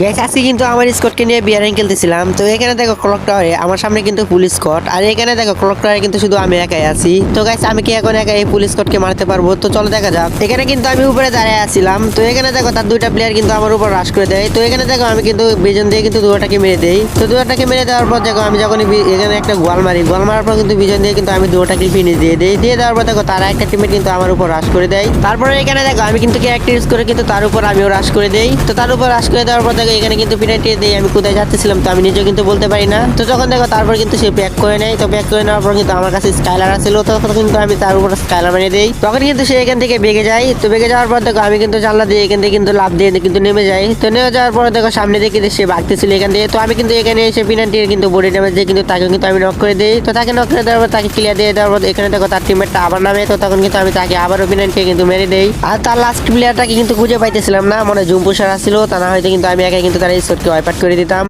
Gas আজকে কিন্তু আমার স্কটকে নিয়ে বিয়ারিং খেলতেছিলাম তো এখানে দেখো ক্লক টাওয়ারে আমার সামনে কিন্তু ফুল স্কট আর এখানে দেখো ক্লক টাওয়ারে কিন্তু শুধু আমি একাই আছি। তো গাইস আমি কি এখন একা এই ফুল স্কটকে মারতে পারব? তো চলো দেখা যাক। এখানে কিন্তু আমি উপরে দাঁড়িয়ে আছিলাম। তো এখানে দেখো তার দুইটা প্লেয়ার কিন্তু আমার উপর রাশ করে দেয়। তো এখানে দেখো আমি কিন্তু বিজন দিয়ে কিন্তু দুটাকে মেরে দেই। তো দুটাকে মেরে দেওয়ার পর দেখো আমি যখন এখানে একটা গোয়াল মারি, গোয়াল মারার পর কিন্তু বিজন দিয়ে কিন্তু আমি দুটাকে ফিনিশ দিয়ে দিই। দিয়ে দেওয়ার পর দেখো তারা একটা টিমে কিন্তু আমার উপর রাশ করে দেয়। তারপরে এখানে দেখো আমি কিন্তু ক্যারেক্টার ইউজ করে কিন্তু তার উপর আমিও রাশ করে দেই। তো তার উপর রাশ করে দেওয়ার পর দেখো, এখানে কিন্তু পেনাল্টি দেই আমি কোথায় যাচ্ছিলাম তো আমি নিজেও কিন্তু বলতে পারি না। তো যখন দেখো, তারপর কিন্তু সে ব্যাক করে নেয়। তো ব্যাক করে নেওয়ার পর কিন্তু আমার কাছে স্কাইলার আসছিল। তখন কিন্তু আমি তার উপর স্কাইলার বানিয়ে দেই। তখন কিন্তু সে এখান থেকে বেগে যায়। তো বেগে যাওয়ার পর দেখো, আমি কিন্তু জানলা দিয়ে এখান থেকে কিন্তু লাভ দিয়ে কিন্তু নেমে যাই। তো নেমে যাওয়ার পর দেখো, সামনে দিয়ে কিন্তু সে ভাগতেছিল এখান থেকে তো আমি কিন্তু এখানে এসে পেনাল্টির কিন্তু বডি ড্যামেজ দিয়ে কিন্তু তাকে কিন্তু আমি নক করে দিই। তো তাকে নক করে দেওয়ার পর তাকে ক্লিয়ার দিয়ে দেওয়ার পর এখানে দেখো, তার টিমেরটা আবার নামে। তো তখন কিন্তু আমি তাকে আবারও পেনাল্টি কিন্তু মেরে দেই। আর তার লাস্ট প্লেয়ারটাকে কিন্তু খুঁজে পাইতেছিলাম না। মনে জুম পুষার আসছিল। তা না হয়তো কিন্তু আমি একাই কিন্তু তারা স্কোরকে ওয়াইপ আউট করে দিতাম।